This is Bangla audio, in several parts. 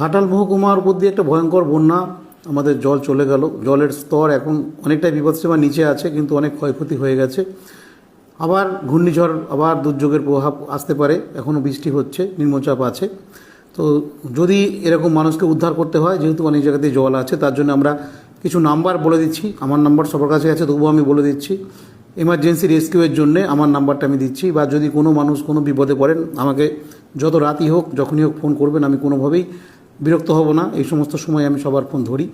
ঘাটাল মহকুমার উপর দিয়ে একটা ভয়ঙ্কর বন্যা, আমাদের জল চলে গেল। জলের স্তর এখন অনেকটাই বিপদসীমার নিচে আছে, কিন্তু অনেক ক্ষয়ক্ষতি হয়ে গেছে। আবার ঘূর্ণিঝড়, আবার দুর্যোগের প্রভাব আসতে পারে। এখনও বৃষ্টি হচ্ছে, নিম্নচাপ আছে। তো যদি এরকম মানুষকে উদ্ধার করতে হয়, যেহেতু অনেক জায়গাতে জল আছে, তার জন্য আমরা কিছু নাম্বার বলে দিচ্ছি। আমার নাম্বার সবার কাছে আছে, তবুও আমি বলে দিচ্ছি। এমার্জেন্সি রেস্কিউয়ের জন্য আমার নাম্বারটা আমি দিচ্ছি, বা যদি কোনো মানুষ কোনো বিপদে পড়েন, আমাকে যত রাতই হোক, যখনই হোক ফোন করবেন, আমি কোনোভাবেই বিরক্ত হব না। এই সমস্ত সময় আমি সবার ফোন ধরি।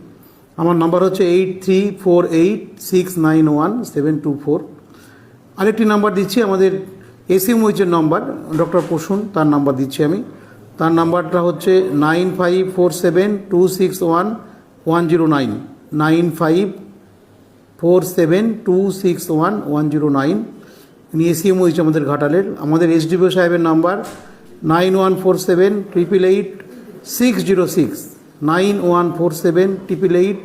আমার নাম্বার হচ্ছে eight three four eight six nine one seven two four আরেকটি নাম্বার দিচ্ছি, আমাদের এসএমওইচের নাম্বার ডক্টর প্রসূন তার নাম্বার দিচ্ছি আমি। তার নাম্বারটা হচ্ছে nine five four seven two six one one zero nine nine five four seven two six one one zero nine ইনি এসিএম হয়েছে আমাদের ঘাটালের। আমাদের এসডিপিও সাহেবের number nine one four seven triple eight six zero six nine one four seven triple eight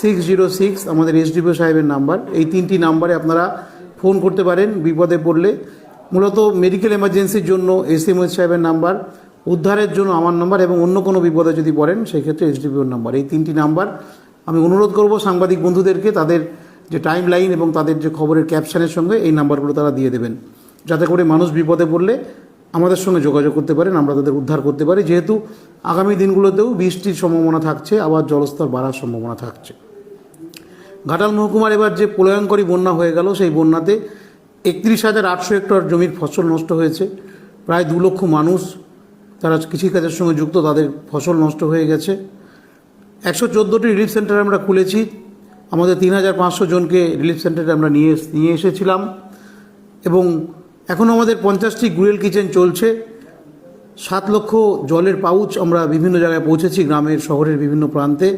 six zero six আমাদের এসডিপিও সাহেবের নাম্বার। এই তিনটি নাম্বারে আপনারা ফোন করতে পারেন, বিপদে পড়লে। মূলত মেডিকেল এমার্জেন্সির জন্য এসএম সাহেবের নাম্বার, উদ্ধারের জন্য আমার নাম্বার এবং অন্য কোনো বিপদে যদি পড়েন সেই ক্ষেত্রে এসডিপিওর নাম্বার। এই তিনটি নাম্বার আমি অনুরোধ করব সাংবাদিক বন্ধুদেরকে, তাদের যে টাইম লাইন এবং তাদের যে খবরের ক্যাপশনের সঙ্গে এই নাম্বারগুলো তারা দিয়ে দেবেন। যাতে করে মানুষ বিপদে পড়লে আমাদের সঙ্গে যোগাযোগ করতে পারেন, আমরা তাদের উদ্ধার করতে পারি। যেহেতু আগামী দিনগুলোতেও বৃষ্টির সম্ভাবনা থাকছে, আবার জলস্তর বাড়ার সম্ভাবনা থাকছে। ঘাটাল মহকুমার এবার যে প্রলয়ঙ্করী বন্যা হয়ে গেল, সেই বন্যাতে একত্রিশ হাজার আটশো হেক্টর জমির ফসল নষ্ট হয়েছে। প্রায় দু লক্ষ মানুষ তারা কৃষিকাজের সঙ্গে যুক্ত, তাদের ফসল নষ্ট হয়ে গেছে। একশো চোদ্দোটি রিলিফ সেন্টার আমরা খুলেছি। আমাদের তিন হাজার পাঁচশো জনকে রিলিফ সেন্টারে আমরা নিয়ে নিয়ে এসেছিলাম। এবং এখন আমাদের পঞ্চাশটি গুয়েল কিচেন চলছে। সাত লক্ষ জলের পাউচ আমরা বিভিন্ন জায়গায় পৌঁছেছি, গ্রামের, শহরের বিভিন্ন প্রান্তে।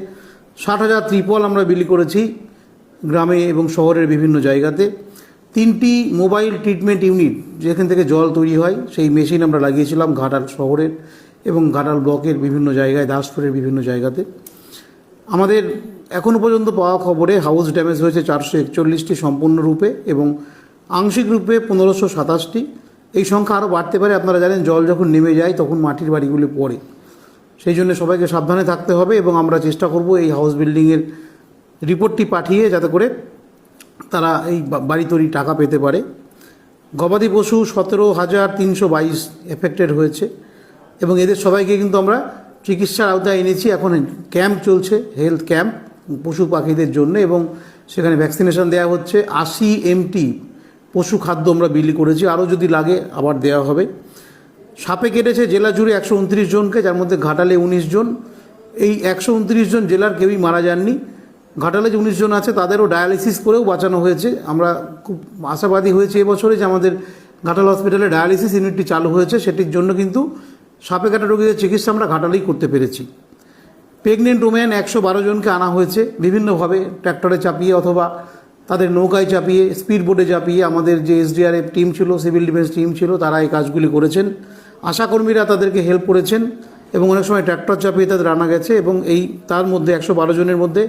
ষাট হাজার ত্রিপল আমরা বিলি করেছি গ্রামে এবং শহরের বিভিন্ন জায়গাতে। তিনটি মোবাইল ট্রিটমেন্ট ইউনিট যেখান থেকে জল তৈরি হয়, সেই মেশিন আমরা লাগিয়েছিলাম ঘাটাল শহরের এবং ঘাটাল ব্লকের বিভিন্ন জায়গায়, দাসপুরের বিভিন্ন জায়গাতে। আমাদের এখনও পর্যন্ত পাওয়া খবরে হাউস ড্যামেজ হয়েছে চারশো একচল্লিশটি সম্পূর্ণরূপে এবং আংশিক রূপে পনেরোশো সাতাশটি। এই সংখ্যা আরও বাড়তে পারে, আপনারা জানেন জল যখন নেমে যায় তখন মাটির বাড়িগুলি পড়ে। সেই জন্য সবাইকে সাবধানে থাকতে হবে এবং আমরা চেষ্টা করব এই হাউস বিল্ডিংয়ের রিপোর্টটি পাঠিয়ে যাতে করে তারা এই বাড়ি তৈরি টাকা পেতে পারে। গবাদি পশু সতেরো হাজার তিনশো বাইশ এফেক্টেড হয়েছে এবং এদের সবাইকে কিন্তু আমরা চিকিৎসার আওতায় এনেছি। এখন ক্যাম্প চলছে হেলথ ক্যাম্প পশু পাখিদের জন্য এবং সেখানে ভ্যাকসিনেশন দেওয়া হচ্ছে। আশি এমটি পশু খাদ্য আমরা বিলি করেছি, আরও যদি লাগে আবার দেওয়া হবে। সাপে কেটেছে জেলা জুড়ে একশো উনত্রিশ জনকে, যার মধ্যে ঘাটালে উনিশ জন। এই একশো উনত্রিশ জন জেলার কেউই মারা যাননি। ঘাটালে যে উনিশ জন আছে, তাদেরও ডায়ালিসিস করেও বাঁচানো হয়েছে। আমরা খুব আশাবাদী হয়েছে এবছরে যে আমাদের ঘাটাল হসপিটালে ডায়ালিসিস ইউনিটটি চালু হয়েছে, সেটির জন্য কিন্তু সাপে কাটা রোগীদের চিকিৎসা আমরা ঘাটালেই করতে পেরেছি। প্রেগনেন্ট ওমেন একশো বারো জনকে আনা হয়েছে, বিভিন্নভাবে ট্র্যাক্টরে চাপিয়ে অথবা তাদের নৌকায় চাপিয়ে স্পিড বোটে চাপিয়ে আমাদের যে এসডিআরএফ টিম ছিল সিভিল ডিফেন্স টিম ছিল, তারা এই কাজগুলি করেছেন। আশাকর্মীরা তাদেরকে হেল্প করেছেন এবং অনেক সময় ট্র্যাক্টর চাপিয়ে তাদের আনা গেছে এবং এই তার মধ্যে একশো বারো জনের মধ্যে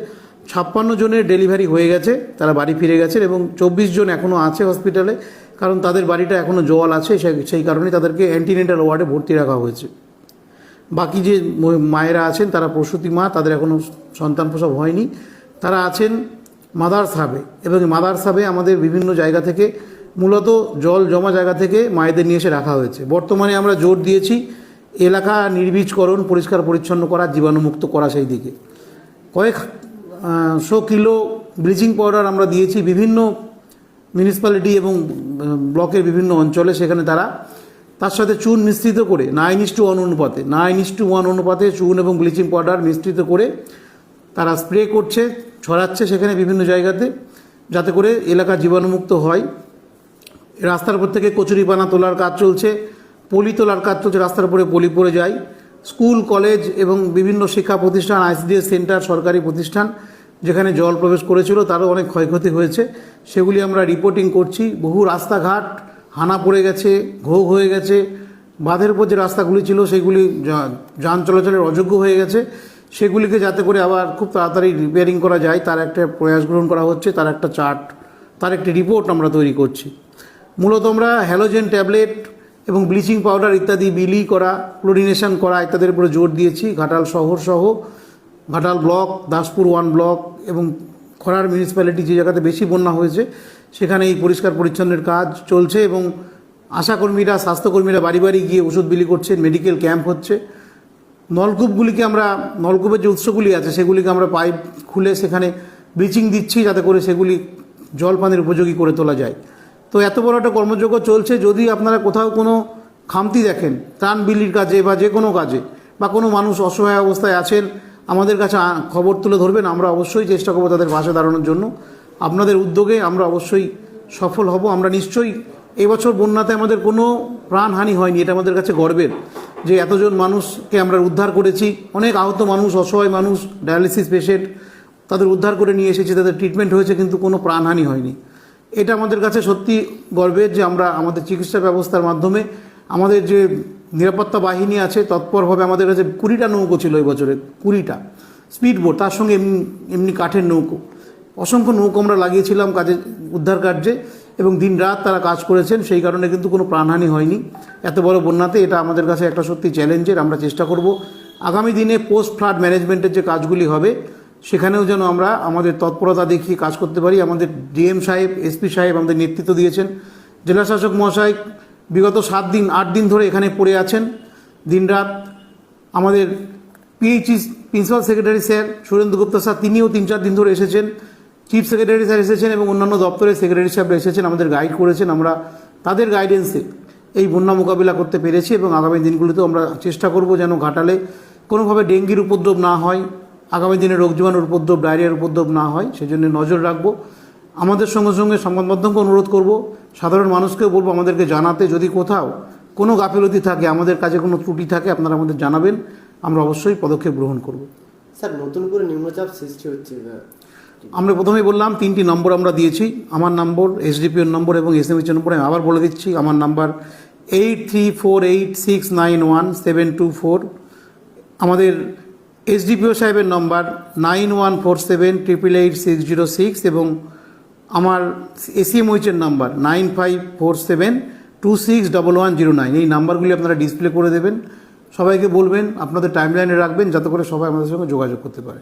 ছাপ্পান্ন জনের ডেলিভারি হয়ে গেছে, তারা বাড়ি ফিরে গেছেন এবং চব্বিশ জন এখনও আছে হসপিটালে কারণ তাদের বাড়িটা এখনও জল আছে সেই- কারণে তাদেরকে অ্যান্টিনেটাল ওয়ার্ডে ভর্তি রাখা হয়েছে। বাকি যে মায়েরা আছেন, তারা প্রসূতি মা, তাদের এখনও সন্তান প্রসব হয়নি। তারা আছেন মাদার্স সাবে। এবং এই মাদার্স হাবে আমাদের বিভিন্ন জায়গা থেকে, মূলত জল জমা জায়গা থেকে মায়েদের নিয়ে এসে রাখা হয়েছে। বর্তমানে আমরা জোর দিয়েছি এলাকা নির্বীজকরণ, পরিষ্কার পরিচ্ছন্ন করা, জীবাণুমুক্ত করা সেই দিকে। কয়েক শো কিলো ব্লিচিং পাউডার আমরা দিয়েছি বিভিন্ন মিউনিসিপ্যালিটি এবং ব্লকের বিভিন্ন অঞ্চলে সেখানে তারা তার সাথে চুন মিশ্রিত করে নাইন ইস টু ওয়ান অনুপাতে নাইন ইস টু ওয়ান অনুপাতে চুন এবং ব্লিচিং পাউডার মিশ্রিত করে তারা স্প্রে করছে। ছড়াচ্ছে সেখানে বিভিন্ন জায়গাতে যাতে করে এলাকা জীবাণুমুক্ত হয়। রাস্তার উপর থেকে কচুরিপানা তোলার কাজ চলছে, পলি তোলার কাজ চলছে, রাস্তার উপরে পলি পড়ে যায়। স্কুল, কলেজ এবং বিভিন্ন শিক্ষা প্রতিষ্ঠান, আইসিডিএস সেন্টার, সরকারি প্রতিষ্ঠান যেখানে জল প্রবেশ করেছিল তারও অনেক ক্ষয়ক্ষতি হয়েছে। সেগুলি আমরা রিপোর্টিং করছি। বহু রাস্তাঘাট হানা পড়ে গেছে ঘোগ হয়ে গেছে। বাঁধের উপর যে রাস্তাগুলি ছিল সেগুলি যান চলাচলের অযোগ্য হয়ে গেছে। সেগুলিকে যাতে করে আবার খুব তাড়াতাড়ি রিপেয়ারিং করা যায়, তার একটা প্রয়াস গ্রহণ করা হচ্ছে, তার একটা চার্ট, তার একটি রিপোর্ট আমরা তৈরি করছি। মূলত আমরা হ্যালোজেন ট্যাবলেট এবং ব্লিচিং পাউডার ইত্যাদি বিলি করা ক্লোরিনেশন করা ইত্যাদির উপরে জোর দিয়েছি। ঘাটাল শহর সহ, Ghatal block, Daspur one block এবং খরার মিউনিসিপ্যালিটি যে জায়গাতে বেশি বন্যা হয়েছে সেখানে এই পরিষ্কার পরিচ্ছন্নের কাজ চলছে এবং আশাকর্মীরা, স্বাস্থ্যকর্মীরা বাড়ি বাড়ি গিয়ে ওষুধ বিলি করছেন মেডিকেল ক্যাম্প হচ্ছে। নলকূপগুলিকে আমরা, নলকূপের যে উৎসগুলি আছে, সেগুলিকে আমরা পাইপ খুলে সেখানে ব্লিচিং দিচ্ছি যাতে করে সেগুলি জল পানির উপযোগী করে তোলা যায়। তো এত বড় একটা কর্মযোগ্য চলছে, যদি আপনারা কোথাও কোনো খামতি দেখেন, ত্রাণ বিলির কাজে বা যে কোনো কাজে, বা কোনো মানুষ অসহায় অবস্থায় আছেন, আমাদের কাছে খবর তুলে ধরবেন, আমরা অবশ্যই চেষ্টা করব তাদের পাশে দাঁড়ানোর জন্য। আপনাদের উদ্যোগে আমরা অবশ্যই সফল হব, আমরা নিশ্চয়ই এবছর বন্যাতে আমাদের কোনো প্রাণহানি হয়নি, এটা আমাদের কাছে গর্বের। যে এতজন মানুষকে আমরা উদ্ধার করেছি, অনেক আহত মানুষ, অসহায় মানুষ ডায়ালিসিস পেশেন্ট তাদের উদ্ধার করে নিয়ে এসেছি, তাদের ট্রিটমেন্ট হয়েছে, কিন্তু কোনো প্রাণহানি হয়নি। এটা আমাদের কাছে সত্যি গর্বের যে আমরা আমাদের চিকিৎসা ব্যবস্থার মাধ্যমে আমাদের যে নিরাপত্তা বাহিনী আছে, তৎপরভাবে আমাদের কাছে কুড়িটা নৌকো ছিল এই বছরে, কুড়িটা। স্পিড বোট তার সঙ্গে এমনি এমনি কাঠের নৌকো। অসংখ্য নৌকো আমরা লাগিয়েছিলাম কাজে, উদ্ধার কার্যে। এবং দিন রাত তারা কাজ করেছেন, সেই কারণে কিন্তু কোনো প্রাণহানি হয়নি। এত বড় বন্যাতে এটা আমাদের কাছে একটা সত্যি চ্যালেঞ্জের, আমরা চেষ্টা করব। আগামী দিনে পোস্ট ফ্লাড ম্যানেজমেন্টের যে কাজগুলি হবে, সেখানেও যেন আমরা আমাদের তৎপরতা দেখিয়ে কাজ করতে পারি। আমাদের ডিএম সাহেব এসপি সাহেব আমাদের নেতৃত্ব দিয়েছেন। জেলা শাসক মহাশয় বিগত সাত দিন, আট দিন ধরে এখানে পড়ে আছেন। দিনরাত আমাদের PHE principal secretary sir Surendra Gupta sir, তিনিও তিন চার দিন ধরে এসেছেন। চিফ সেক্রেটারি স্যার এসেছেন এবং অন্যান্য দপ্তরের সেক্রেটারি সাহেবরা এসেছেন, আমাদের গাইড করেছেন, আমরা তাদের গাইডেন্সে এই বন্যা মোকাবিলা করতে পেরেছি এবং আগামী দিনগুলিতেও আমরা চেষ্টা করব যেন ঘাটালে কোনোভাবে ডেঙ্গির উপদ্রব না হয়, আগামী দিনে রোগ জীবাণুর উপদ্রব, ডায়রিয়ার উপদ্রব না হয়, সেজন্য নজর রাখব। আমাদের সঙ্গে সঙ্গে সংবাদ মাধ্যমকে অনুরোধ করব, সাধারণ মানুষকেও বলব, আমাদেরকে জানাতে যদি কোথাও কোনো গাফিলতি থাকে, আমাদের কাজে কোনো ত্রুটি থাকে, আপনারা আমাদের জানাবেন, আমরা অবশ্যই পদক্ষেপ গ্রহণ করব। স্যার, নতুন করে নিম্নচাপ সৃষ্টি হচ্ছে আমরা প্রথমেই বললাম তিনটি নম্বর আমরা দিয়েছি। আমার নম্বর এসডিপিওর নম্বর এবং এস এসএমএইচের নম্বর, আমি আবার বলে দিচ্ছি, আমার number eight three four eight six nine one seven two four আমাদের এসডিপিও সাহেবের number nine one four seven triple eight six zero six এবং আমার এসিএমওইচের number nine five four seven two six double one zero nine এই নাম্বারগুলি আপনারা ডিসপ্লে করে দেবেন। সবাইকে বলবেন, আপনাদের টাইমলাইনে রাখবেন, যাতে করে সবাই আমাদের সঙ্গে যোগাযোগ করতে পারে।